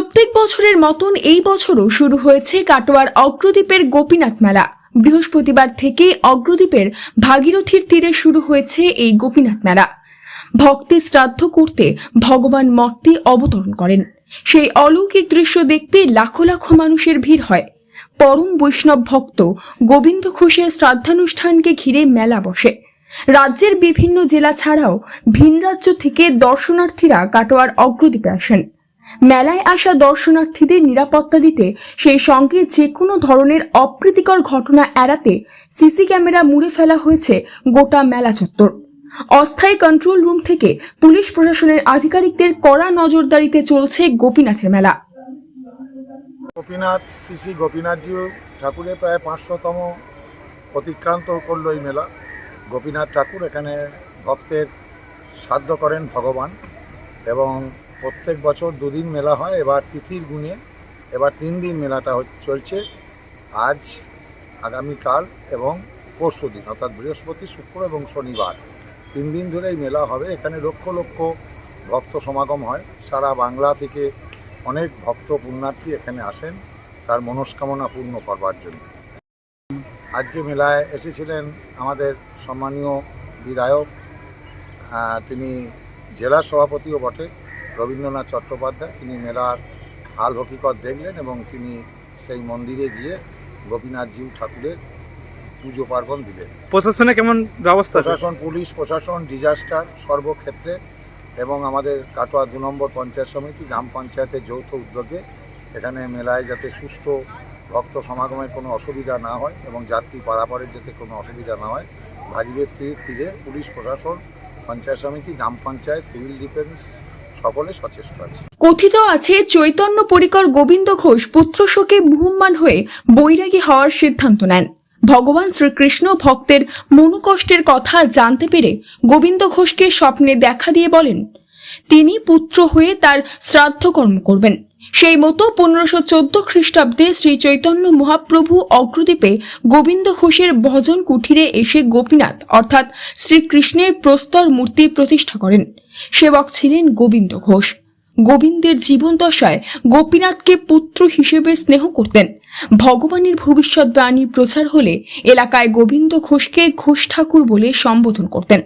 প্রত্যেক বছরের মতন এই বছরও শুরু হয়েছে কাটোয়ার অগ্রদ্বীপের গোপীনাথ মেলা। বৃহস্পতিবার থেকে অগ্রদ্বীপের ভাগীরথীর তীরে শুরু হয়েছে এই গোপীনাথ মেলা। ভক্তি শ্রাদ্ধ করতে ভগবান মর্তে অবতরণ করেন। সেই অলৌকিক দৃশ্য দেখতে লাখো লাখো মানুষের ভিড় হয়। পরম বৈষ্ণব ভক্ত গোবিন্দ ঘোষের শ্রাদ্ধানুষ্ঠানকে ঘিরে মেলা বসে। রাজ্যের বিভিন্ন জেলা ছাড়াও ভিন রাজ্য থেকে দর্শনার্থীরা কাটোয়ার অগ্রদ্বীপে আসেন। মেলায় আসা দর্শনার্থীদের নিরাপত্তা দিতে সেই সঙ্গে যে কোনো ধরনের অপ্রীতিকর ঘটনা এড়াতে সিসি ক্যামেরা মুড়ে ফেলা হয়েছে গোটা মেলা চত্বর। অস্থায়ী কন্ট্রোল রুম থেকে পুলিশ প্রশাসনের আধিকারিকদের কড়া নজরদারিতে চলছে গোপীনাথের মেলা। গোপীনাথ শ্রী গোপীনাথজি ঠাকুরের প্রায় পাঁচশোতম অতিক্রান্ত করল এই মেলা। গোপীনাথ ঠাকুর এখানে ভক্তের সাধ্য করেন ভগবান এবং প্রত্যেক বছর দুদিন মেলা হয়, এবার তিথির গুণে, এবার তিন দিন মেলাটা চলছে আজ, আগামীকাল এবং পরশু দিন, অর্থাৎ বৃহস্পতি, শুক্র এবং শনিবার। তিন দিন ধরে এই মেলা হবে, এখানে লক্ষ লক্ষ ভক্ত সমাগম হয়। সারা বাংলা থেকে অনেক ভক্ত পুণ্যার্থী এখানে আসেন তার মনস্কামনা পূর্ণ করবার জন্য। আজকে মেলায় এসেছিলেন আমাদের সম্মানীয় বিধায়ক তিনি জেলা সভাপতিও বটে। রবীন্দ্রনাথ চট্টোপাধ্যায় তিনি মেলার হাল হকিকত দেখলেন এবং তিনি সেই মন্দিরে গিয়ে গোপীনাথজিউ ঠাকুরের পুজো পার্বণ দিলেন। প্রশাসনে কেমন ব্যবস্থা প্রশাসন পুলিশ প্রশাসন ডিজাস্টার সর্বক্ষেত্রে এবং আমাদের কাটোয়া দু নম্বর পঞ্চায়েত সমিতি গ্রাম পঞ্চায়েতের যৌথ উদ্যোগে এখানে মেলায় যাতে সুষ্ঠু ভক্ত সমাগমের কোনো অসুবিধা না হয় এবং যাত্রী পারাপারের যাতে কোনো অসুবিধা না হয় ভাগীরথীর তীরে পুলিশ প্রশাসন পঞ্চায়েত সমিতি গ্রাম পঞ্চায়েত সিভিল ডিফেন্স সকলে সচেষ্ট আছে। কথিত আছে, চৈতন্য পরিকর গোবিন্দ ঘোষ পুত্র শোকে মুহম্মান হয়ে বৈরাগী হওয়ার সিদ্ধান্ত নেন। ভগবান শ্রীকৃষ্ণ ভক্তের মনোকষ্টের কথা জানতে পেরে গোবিন্দ ঘোষকে স্বপ্নে দেখা দিয়ে বলেন তিনি পুত্র হয়ে তার শ্রাদ্ধ কর্ম করবেন। সেই মতো পনেরোশো চোদ্দ খ্রিস্টাব্দে শ্রী চৈতন্য মহাপ্রভু অগ্রদ্বীপে গোবিন্দ ঘোষের ভজন কুঠিরে এসে গোপীনাথ, অর্থাৎ শ্রীকৃষ্ণের প্রস্তর মূর্তি প্রতিষ্ঠা করেন। সেবক ছিলেন গোবিন্দ ঘোষ। গোবিন্দের জীবন দশায় গোপীনাথকে পুত্র হিসেবে স্নেহ করতেন। ভগবানের ভবিষ্যৎবাণী প্রচার হলে এলাকায় গোবিন্দ ঘোষকে ঘোষ ঠাকুর বলে সম্বোধন করতেন।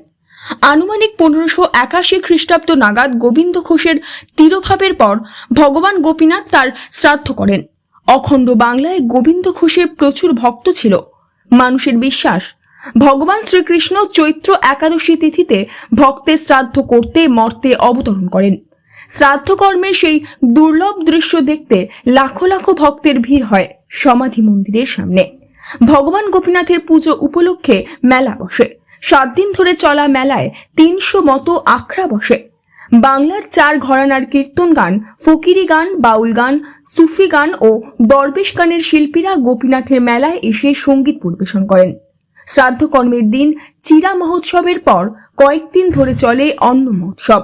আনুমানিক পনেরোশো একাশি খ্রিস্টাব্দ নাগাদ গোবিন্দ ঘোষের তিরোভাবের পর ভগবান গোপীনাথ তার শ্রাদ্ধ করেন। অখণ্ড বাংলায় গোবিন্দ ঘোষের প্রচুর ভক্ত ছিল। মানুষের বিশ্বাস, ভগবান শ্রীকৃষ্ণ চৈত্র একাদশী তিথিতে ভক্তের শ্রাদ্ধ করতে, মর্তে অবতরণ করেন। শ্রাদ্ধ কর্মের সেই দুর্লভ দৃশ্য দেখতে লাখো লাখো ভক্তের ভিড় হয় সমাধি মন্দিরের সামনে। ভগবান গোপীনাথের পুজো উপলক্ষে মেলা বসে। সাত দিন ধরে চলা মেলায় তিনশো মতো আখড়া বসে। বাংলার চার ঘরানার কীর্তন গান, ফকিরি গান, বাউল গান, সুফি গান ও দরবেশ গানের শিল্পীরা গোপীনাথের মেলায় এসে সংগীত পরিবেশন করেন। শ্রাদ্ধকর্মের দিন, চিরা মহোৎসবের পর কয়েকদিন ধরে চলে অন্ন মহোৎসব।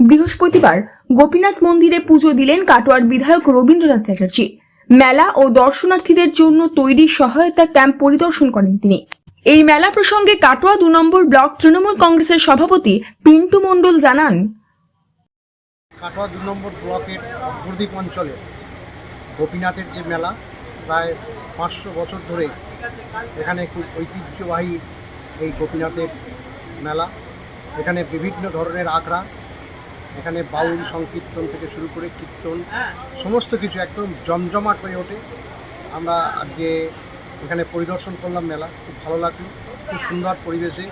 বৃহস্পতিবার গোপীনাথ মন্দিরে পুজো দিলেন কাটোয়ার বিধায়ক রবীন্দ্রনাথ চ্যাটার্জি। মেলা ও দর্শনার্থীদের জন্য তৈরি সহায়তা ক্যাম্প পরিদর্শন করেন তিনি। এই মেলা প্রসঙ্গে কাটোয়া দু নম্বর ব্লক তৃণমূল কংগ্রেসের সভাপতি পিন্টু মণ্ডল জানান। কাটোয়া দু নম্বর ব্লকের অগ্রদ্বীপ অঞ্চলে গোপীনাথের যে মেলা, প্রায় পাঁচশো বছর ধরে এখানে খুব ঐতিহ্যবাহী এই গোপীনাথের মেলা। এখানে বিভিন্ন ধরনের আখড়া, এখানে বাউল, সংকীর্তন থেকে শুরু করে কীর্তন, সমস্ত কিছু একদম জমজমাট হয়ে ওঠে। আমরা আজকে এখানে পরিদর্শন করলাম মেলা। খুব ভালো লাগল। খুব সুন্দর পরিবেশে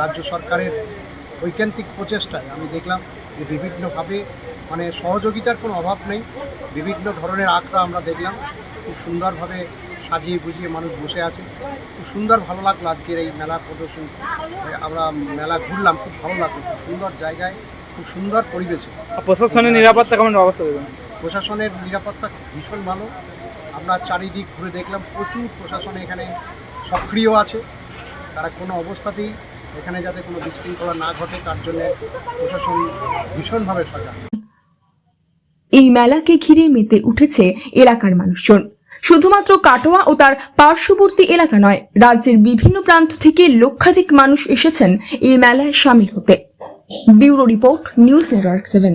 রাজ্য সরকারের ঐকান্তিক প্রচেষ্টায় আমি দেখলাম যে বিভিন্নভাবে মানে সহযোগিতার কোনো অভাব নেই। বিভিন্ন ধরনের আখড়া আমরা দেখলাম। খুব সুন্দরভাবে সাজিয়ে গুজিয়ে মানুষ বসে আছে। খুব সুন্দর ভালো লাগল আজকের এই মেলা প্রদর্শন। আমরা মেলা ঘুরলাম খুব ভালো লাগল। খুব সুন্দর জায়গায় খুব সুন্দর পরিবেশে। প্রশাসনের নিরাপত্তা কেমন ব্যবস্থা দেবেন প্রশাসনের নিরাপত্তা ভীষণ ভালো। আমরা চারিদিক ঘুরে দেখলাম, প্রচুর প্রশাসন এখানে সক্রিয় আছে। তারা কোনো অবস্থাতেই এখানে যাতে কোনো বিশৃঙ্খলা না ঘটে, তার জন্য প্রশাসন ভীষণভাবে সজাগ। এই মেলাকে ঘিরে মেতে উঠেছে এলাকার মানুষজন। শুধুমাত্র কাটোয়া ও তার পার্শ্ববর্তী এলাকা নয়, রাজ্যের বিভিন্ন প্রান্ত থেকে লক্ষাধিক মানুষ এসেছেন এই মেলায় সামিল হতে। Bureau report, news network seven.